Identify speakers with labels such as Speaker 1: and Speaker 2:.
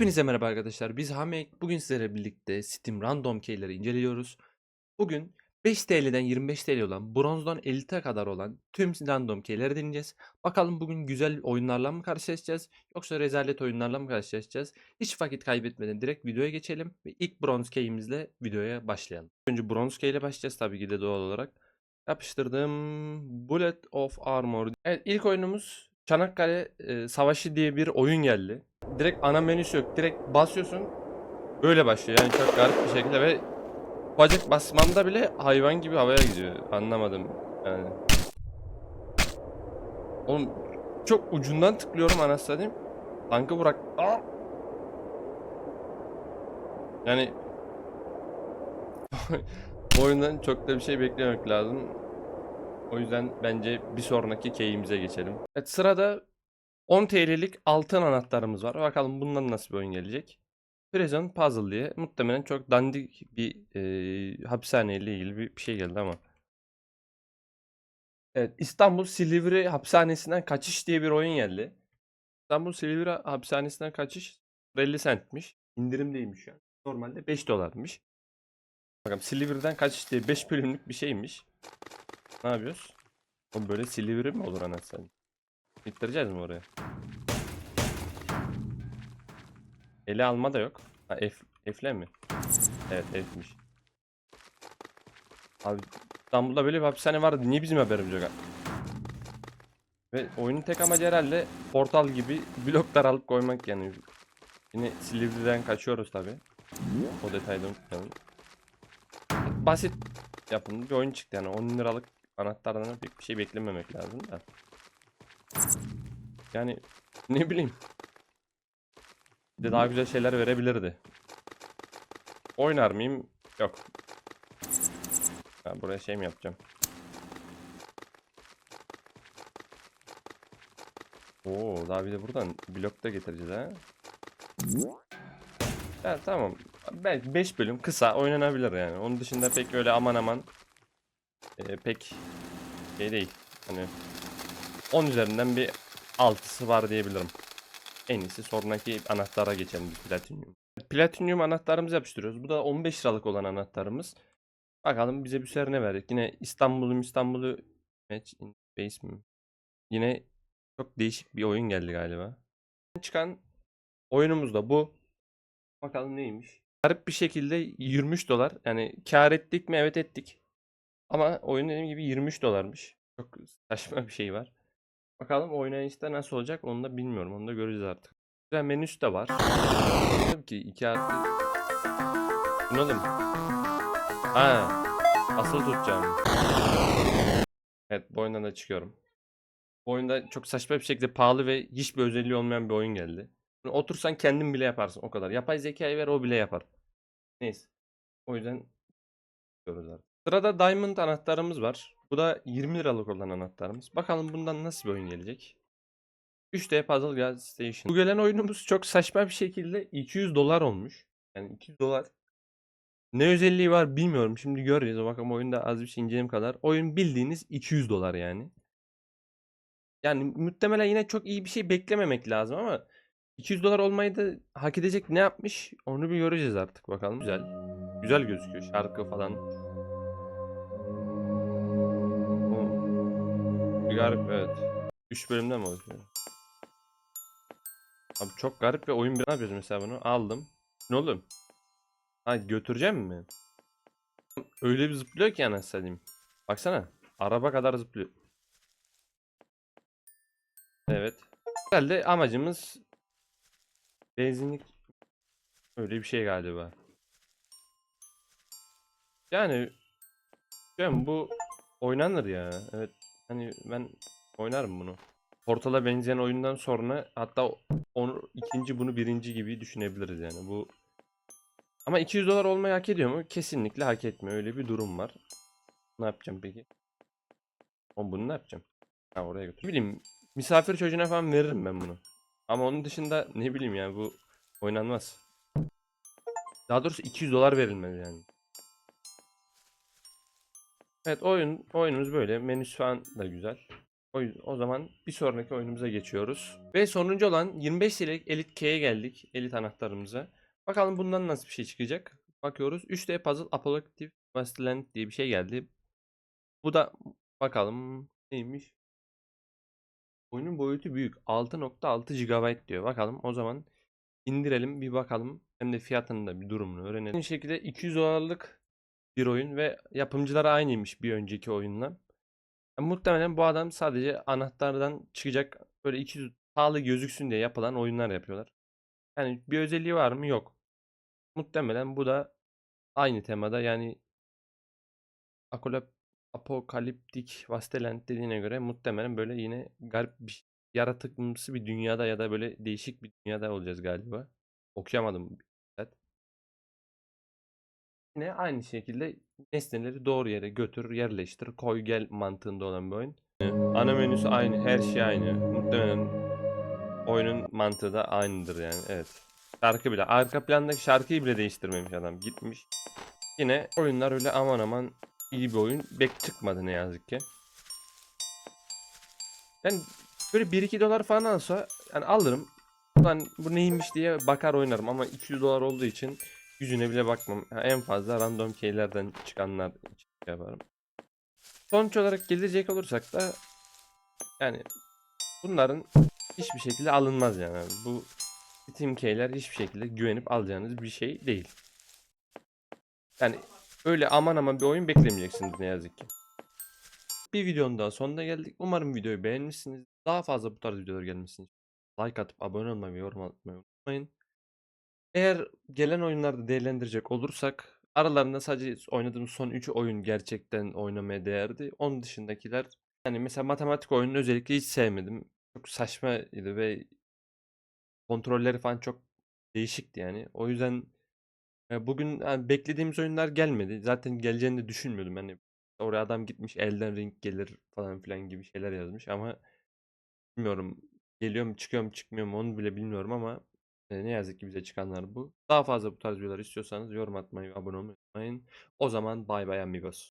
Speaker 1: Hepinize merhaba arkadaşlar. Biz Hamek. Bugün sizlerle birlikte Steam Random Key'leri inceliyoruz. Bugün 5 TL'den 25 TL olan, bronzdan 50'ye kadar olan tüm random key'leri deneyeceğiz. Bakalım bugün güzel oyunlarla mı karşılaşacağız yoksa rezalet oyunlarla mı karşılaşacağız? Hiç vakit kaybetmeden direkt videoya geçelim ve ilk bronz key'imizle videoya başlayalım. Önce bronz key ile başlayacağız tabii ki de doğal olarak. Yapıştırdım. Bullet of Armor. Evet ilk oyunumuz Çanakkale e, Savaşı diye bir oyun geldi. Direkt ana menüsü yok. Direkt basıyorsun. Böyle başlıyor. Yani çok garip bir şekilde ve bacak basmamda bile hayvan gibi havaya gidiyor. Anlamadım yani. Oğlum çok ucundan tıklıyorum anasını satayım. Tankı bırak. Aa! Yani oyundan çok da bir şey beklemek lazım. O yüzden bence bir sonraki keyimize geçelim. Evet sırada 10 TL'lik altın anahtarımız var. Bakalım bundan nasıl bir oyun gelecek. Prison Puzzle diye muhtemelen çok dandik bir e, hapishaneyle ilgili bir, bir şey geldi ama. Evet İstanbul Silivri hapishanesinden kaçış diye bir oyun geldi. İstanbul Silivri hapishanesinden kaçış 50 centmiş. İndirimdeymiş an. Normalde 5 dolarmış. Bakalım Silivri'den kaçış diye 5 bölümlük bir şeymiş. Ne yapıyoruz? O böyle Silivri mi olur anasını? Bitireceğiz mi oraya? Ele alma da yok. Ha F, F'le mi? Evet F'miş. Abi İstanbul'da böyle bir hapishane vardı. Niye bizim haberimiz yok? Ve oyunun tek amacı herhalde portal gibi bloklar alıp koymak yani. Yine Silivri'den kaçıyoruz tabi. O detayda unutmayalım. Basit yapımlı bir oyun çıktı yani 10 liralık anahtardan pek bir şey beklememek lazım da. Yani ne bileyim. Bir de daha güzel şeyler verebilirdi. Oynar mıyım? Yok. Ben buraya şey mi yapacağım? Oo, daha bir de buradan blok da getireceğiz ha. Ya tamam. Belki 5 bölüm kısa oynanabilir yani. Onun dışında pek öyle aman aman e, pek şey değil. Hani 10 üzerinden bir 6'sı var diyebilirim. En iyisi sonraki anahtara geçelim platinyum. Platinyum anahtarımızı yapıştırıyoruz. Bu da 15 liralık olan anahtarımız. Bakalım bize bir sefer ne verecek. Yine İstanbul'u İstanbul'u Match in Space mi? Yine çok değişik bir oyun geldi galiba. Çıkan oyunumuz da bu. Bakalım neymiş. Garip bir şekilde 23 dolar. Yani kar ettik mi? Evet ettik. Ama oyun dediğim gibi 23 dolarmış. Çok saçma bir şey var. Bakalım oynayışta nasıl olacak onu da bilmiyorum. Onu da göreceğiz artık. Güzel menüsü de var. Diyorum ki 2 artı... Ne oğlum? Ha, asıl tutacağım. Evet bu oyundan da çıkıyorum. Bu oyunda çok saçma bir şekilde pahalı ve hiçbir özelliği olmayan bir oyun geldi. Otursan kendin bile yaparsın o kadar. Yapay zekayı ver o bile yapar. Neyse. O yüzden çıkıyoruz artık. Sırada Diamond anahtarımız var. Bu da 20 liralık olan anahtarımız. Bakalım bundan nasıl bir oyun gelecek. 3D Puzzle Gas Station. Bu gelen oyunumuz çok saçma bir şekilde 200 dolar olmuş. Yani 200 dolar. Ne özelliği var bilmiyorum. Şimdi göreceğiz. Bakalım oyunda az bir şey inceleyim kadar. Oyun bildiğiniz 200 dolar yani. Yani muhtemelen yine çok iyi bir şey beklememek lazım ama 200 dolar olmayı da hak edecek ne yapmış onu bir göreceğiz artık bakalım. Güzel. Güzel gözüküyor şarkı falan. Garip evet. 3 bölümden mi oluşuyor? Abi çok garip bir oyun bir ne yapıyoruz mesela bunu? Aldım. Ne oğlum? Ha götüreceğim mi? Öyle bir zıplıyor ki anasını satayım. Baksana. Araba kadar zıplıyor. Evet. Herhalde amacımız benzinlik öyle bir şey galiba. Yani yani bu oynanır ya. Evet. Hani ben oynarım bunu. Portal'a benzeyen oyundan sonra hatta onu ikinci bunu birinci gibi düşünebiliriz yani. Bu ama 200 dolar olmayı hak ediyor mu? Kesinlikle hak etmiyor. Öyle bir durum var. Ne yapacağım peki? Oğlum bunu ne yapacağım? Ha oraya götür. Ne bileyim misafir çocuğuna falan veririm ben bunu. Ama onun dışında ne bileyim yani bu oynanmaz. Daha doğrusu 200 dolar verilmez yani. Evet oyun oyunumuz böyle. Menüsü falan da güzel. O, o zaman bir sonraki oyunumuza geçiyoruz. Ve sonuncu olan 25 liralık Elite K'ye geldik. Elit anahtarımıza. Bakalım bundan nasıl bir şey çıkacak. Bakıyoruz. 3D Puzzle Apocalyptic Wasteland diye bir şey geldi. Bu da bakalım neymiş. Oyunun boyutu büyük. 6.6 GB diyor. Bakalım o zaman indirelim bir bakalım. Hem de fiyatını da bir durumunu öğrenelim. Aynı şekilde 200 dolarlık bir oyun ve yapımcılar aynıymış bir önceki oyunla. Ya muhtemelen bu adam sadece anahtardan çıkacak böyle 200 pahalı gözüksün diye yapılan oyunlar yapıyorlar. Yani bir özelliği var mı? Yok. Muhtemelen bu da aynı temada yani Akolap Apokaliptik Wasteland dediğine göre muhtemelen böyle yine garip bir yaratıkımsı bir dünyada ya da böyle değişik bir dünyada olacağız galiba. Okuyamadım. Yine aynı şekilde nesneleri doğru yere götür, yerleştir, koy gel mantığında olan bir oyun. Ana menüsü aynı, her şey aynı. Muhtemelen oyunun mantığı da aynıdır yani. Evet. Şarkı bile. Arka plandaki şarkıyı bile değiştirmemiş adam. Gitmiş. Yine oyunlar öyle aman aman iyi bir oyun. Bek çıkmadı ne yazık ki. Yani böyle 1-2 dolar falan alsa yani alırım. Ulan bu neymiş diye bakar oynarım ama 200 dolar olduğu için yüzüne bile bakmam. Ha, en fazla random keylerden çıkanlar şey yaparım. Sonuç olarak gelecek olursak da yani bunların hiçbir şekilde alınmaz yani. Bu Steam keyler hiçbir şekilde güvenip alacağınız bir şey değil. Yani öyle aman aman bir oyun beklemeyeceksiniz ne yazık ki. Bir videonun daha sonuna geldik. Umarım videoyu beğenmişsiniz. Daha fazla bu tarz videolar gelmesini like atıp abone olmayı yorum atmayı unutmayın. Eğer gelen oyunlarda değerlendirecek olursak aralarında sadece oynadığımız son 3 oyun gerçekten oynamaya değerdi. Onun dışındakiler yani mesela matematik oyununu özellikle hiç sevmedim. Çok saçmaydı ve kontrolleri falan çok değişikti yani. O yüzden e, bugün yani beklediğimiz oyunlar gelmedi. Zaten geleceğini de düşünmüyordum. Hani oraya adam gitmiş Elden Ring gelir falan filan gibi şeyler yazmış ama bilmiyorum geliyor mu çıkıyor mu çıkmıyor mu onu bile bilmiyorum ama ne yazık ki bize çıkanlar bu. Daha fazla bu tarz videolar istiyorsanız yorum atmayı, abone olmayı unutmayın. O zaman bay bay amigos.